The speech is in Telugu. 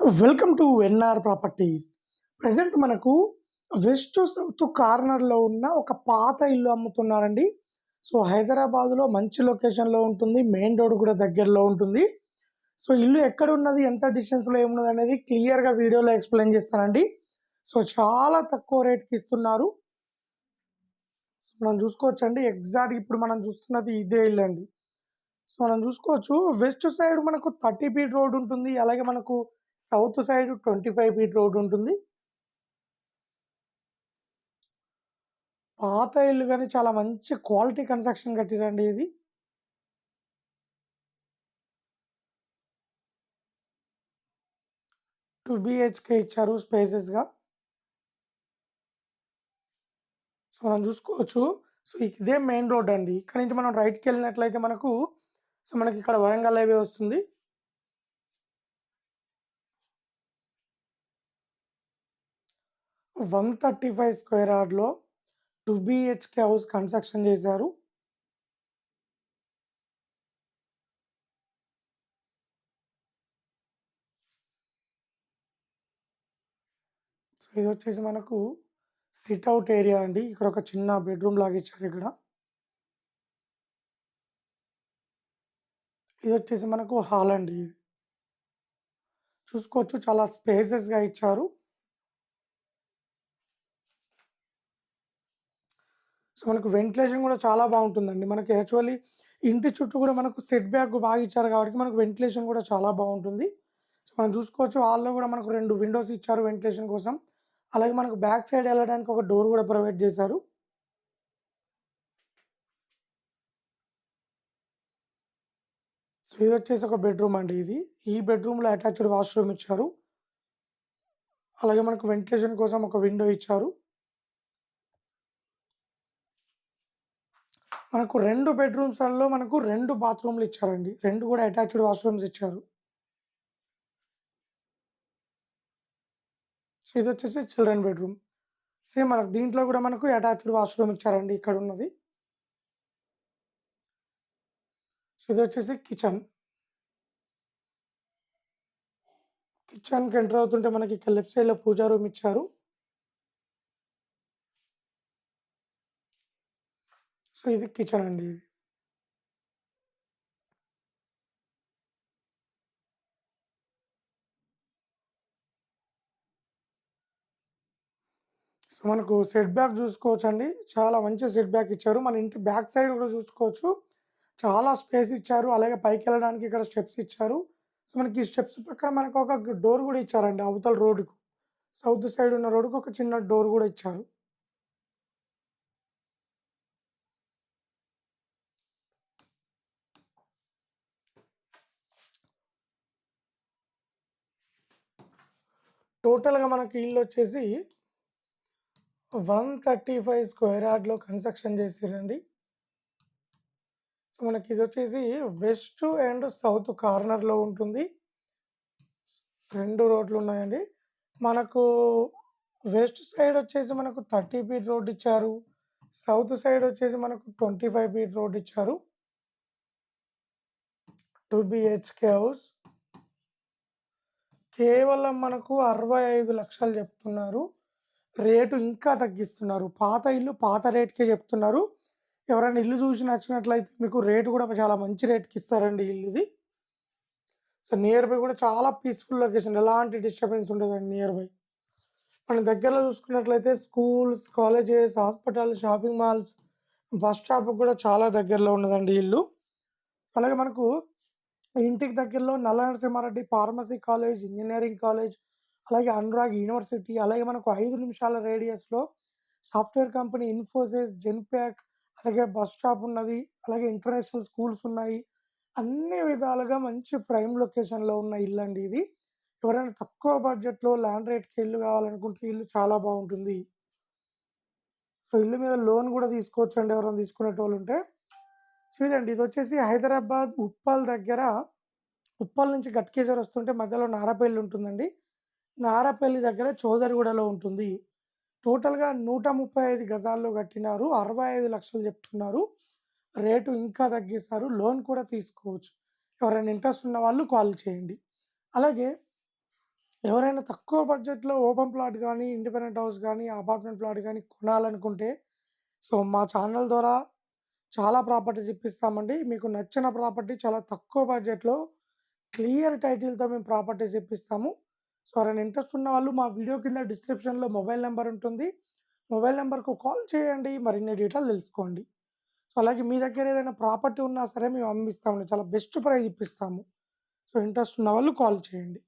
Welcome to N R properties. Present మనకు వెస్ట్ సౌత్ కార్నర్లో ఉన్న ఒక పాత ఇల్లు అమ్ముతున్నారండి. సో హైదరాబాద్లో మంచి లొకేషన్లో ఉంటుంది. మెయిన్ రోడ్ కూడా దగ్గరలో ఉంటుంది. సో ఇల్లు ఎక్కడ ఉన్నది ఎంత డిస్టెన్స్లో ఏమున్నది అనేది క్లియర్గా వీడియోలో ఎక్స్ప్లెయిన్ చేస్తానండి. సో చాలా తక్కువ రేట్కి ఇస్తున్నారు. సో మనం చూసుకోవచ్చండి. ఎగ్జాక్ట్ ఇప్పుడు మనం చూస్తున్నది ఇదే ఇల్లు అండి. సో మనం చూసుకోవచ్చు. వెస్ట్ సైడ్ మనకు థర్టీ ఫీట్ రోడ్ ఉంటుంది. అలాగే మనకు south side twenty five feet road ఉంటుంది. పాత ఇల్లు కానీ చాలా మంచి క్వాలిటీ కన్స్ట్రక్షన్ కట్టిరండి ఇది. టూ బిహెచ్కే ఇచ్చారు స్పేసెస్గా సో మనం చూసుకోవచ్చు. సో ఇదే మెయిన్ రోడ్ అండి. ఇక్కడ నుంచి మనం రైట్కి వెళ్ళినట్లయితే మనకు సో మనకి ఇక్కడ వరంగల్ హైవే వస్తుంది. వన్ థర్టీ ఫైవ్ స్క్వేర్ యార్డ్లో టూ బిహెచ్కే హౌస్ కన్స్ట్రక్షన్ చేశారు. సో ఇది వచ్చేసి మనకు సిట్ అవుట్ ఏరియా అండి. ఇక్కడ ఒక చిన్న బెడ్రూమ్ లాగా ఇచ్చారు ఇక్కడ. ఇది వచ్చేసి మనకు హాల్ అండి. ఇది చూసుకోవచ్చు చాలా స్పేసెస్గా ఇచ్చారు. సో మనకు వెంటిలేషన్ కూడా చాలా బాగుంటుందండి. మనకి యాక్చువల్లీ ఇంటి చుట్టూ కూడా మనకు సెట్ బ్యాక్ బాగా ఇచ్చారు కాబట్టి మనకు వెంటిలేషన్ కూడా చాలా బాగుంటుంది. సో మనం చూసుకోవచ్చు హాల్లో కూడా మనకు రెండు విండోస్ ఇచ్చారు వెంటిలేషన్ కోసం. అలాగే మనకు బ్యాక్ సైడ్ వెళ్ళడానికి ఒక డోర్ కూడా ప్రొవైడ్ చేశారు. సో ఇది వచ్చేసి ఒక బెడ్రూమ్ అండి ఇది. ఈ బెడ్రూమ్లో అటాచ్డ్ వాష్రూమ్ ఇచ్చారు. అలాగే మనకు వెంటిలేషన్ కోసం ఒక విండో ఇచ్చారు. మనకు రెండు బెడ్రూమ్స్లలో మనకు రెండు బాత్రూమ్లు ఇచ్చారండి. రెండు కూడా అటాచ్డ్ వాష్రూమ్స్ ఇచ్చారు. సో ఇది వచ్చేసి చిల్డ్రన్ బెడ్రూమ్. సేమ్ మనకు దీంట్లో కూడా మనకు అటాచ్డ్ వాష్రూమ్ ఇచ్చారండి ఇక్కడ ఉన్నది సో ఇది వచ్చేసి కిచెన్. కిచెన్కి ఎంటర్ అవుతుంటే మనకి ఇక్కడ లెఫ్ట్ సైడ్లో పూజా రూమ్ ఇచ్చారు. సో ఇది కిచెన్ అండి ఇది. సో మనకు సెట్ బ్యాక్ చూసుకోవచ్చు అండి చాలా మంచి సెట్ బ్యాక్ ఇచ్చారు. మన ఇంటి బ్యాక్ సైడ్ కూడా చూసుకోవచ్చు. చాలా స్పేస్ ఇచ్చారు. అలాగే పైకి వెళ్ళడానికి ఇక్కడ స్టెప్స్ ఇచ్చారు. సో మనకి ఈ స్టెప్స్ పక్కన మనకు ఒక డోర్ కూడా ఇచ్చారండి అవతల రోడ్డుకు. సౌత్ సైడ్ ఉన్న రోడ్డుకు ఒక చిన్న డోర్ కూడా ఇచ్చారు. టోటల్గా మనకి ఇల్లు వచ్చేసి వన్ థర్టీ ఫైవ్ స్క్వేర్ యార్డ్లో కన్స్ట్రక్షన్ చేసిరండి సో మనకి ఇది వచ్చేసి వెస్ట్ అండ్ సౌత్ కార్నర్లో ఉంటుంది. రెండు రోడ్లు ఉన్నాయండి. మనకు వెస్ట్ సైడ్ వచ్చేసి మనకు థర్టీ ఫీట్ రోడ్ ఇచ్చారు. సౌత్ సైడ్ వచ్చేసి మనకు ట్వంటీ ఫైవ్ ఫీట్ రోడ్ ఇచ్చారు. Two BHK house. కేవలం మనకు అరవై ఐదు లక్షలు చెప్తున్నారు. రేటు ఇంకా తగ్గిస్తున్నారు. పాత ఇల్లు పాత రేట్కే చెప్తున్నారు. ఎవరైనా ఇల్లు చూసి నచ్చినట్లయితే మీకు రేటు కూడా చాలా మంచి రేట్కి ఇస్తారండి ఇల్లు ఇది సో నియర్ బై కూడా చాలా పీస్ఫుల్ లొకేషన్ ఎలాంటి డిస్టర్బెన్స్ ఉండదండి నియర్ బై మన దగ్గరలో చూసుకున్నట్లయితే schools colleges hospital shopping malls bus stop కూడా చాలా దగ్గరలో ఉన్నదండి ఇల్లు. అలాగే మనకు ఇంటికి దగ్గరలో Nalla Narasimha Reddy pharmacy college engineering college అలాగే అనురాగ్ యూనివర్సిటీ అలాగే మనకు ఐదు నిమిషాల రేడియస్లో సాఫ్ట్వేర్ కంపెనీ ఇన్ఫోసిస్ జెన్ప్యాక్ అలాగే బస్ స్టాప్ ఉన్నది అలాగే ఇంటర్నేషనల్ స్కూల్స్ ఉన్నాయి. అన్ని విధాలుగా మంచి ప్రైమ్ లొకేషన్లో ఉన్న ఇల్లు అండి ఇది. ఎవరైనా తక్కువ బడ్జెట్లో ల్యాండ్ రేట్కి ఇల్లు కావాలనుకుంటే ఇల్లు చాలా బాగుంటుంది. సో ఇల్లు మీద లోన్ కూడా తీసుకోవచ్చు అండి ఎవరైనా తీసుకునేటోళ్ళు ఉంటే. సో ఇదండి ఇది వచ్చేసి హైదరాబాద్ ఉప్పల్ దగ్గర ఉప్పల్ నుంచి గట్కేజర్ వస్తుంటే మధ్యలో నారాపల్లి ఉంటుందండి. నారాపల్లి దగ్గర చోదరిగూడలో ఉంటుంది. టోటల్గా నూట ముప్పై ఐదు గజాల్లో కట్టినారు. అరవై ఐదు లక్షలు చెప్తున్నారు. రేటు ఇంకా తగ్గిస్తారు. లోన్ కూడా తీసుకోవచ్చు. ఎవరైనా ఇంట్రెస్ట్ ఉన్న వాళ్ళు కాల్ చేయండి. అలాగే ఎవరైనా తక్కువ బడ్జెట్‌లో ఓపెన్ ప్లాట్ కానీ ఇండిపెండెంట్ హౌస్ కానీ అపార్ట్మెంట్ ప్లాట్ కానీ కొనాలనుకుంటే, సో మా ఛానల్ ద్వారా చాలా ప్రాపర్టీస్ ఇప్పిస్తామండి. మీకు నచ్చిన ప్రాపర్టీ చాలా తక్కువ బడ్జెట్‌లో క్లియర్ టైటిల్‌తో మేము ప్రాపర్టీస్ ఇప్పిస్తాము. సో ఎవరైనా ఇంట్రెస్ట్ ఉన్నవాళ్ళు మా వీడియో కింద డిస్క్రిప్షన్‌లో మొబైల్ నెంబర్ ఉంటుంది. మొబైల్ నెంబర్కు కాల్ చేయండి. మరిన్ని డీటెయిల్ తెలుసుకోండి. సో అలాగే మీ దగ్గర ఏదైనా ప్రాపర్టీ ఉన్నా సరే మేము అమ్మిస్తామండి. చాలా బెస్ట్ ప్రైజ్ ఇప్పిస్తాము. సో ఇంట్రెస్ట్ ఉన్నవాళ్ళు కాల్ చేయండి.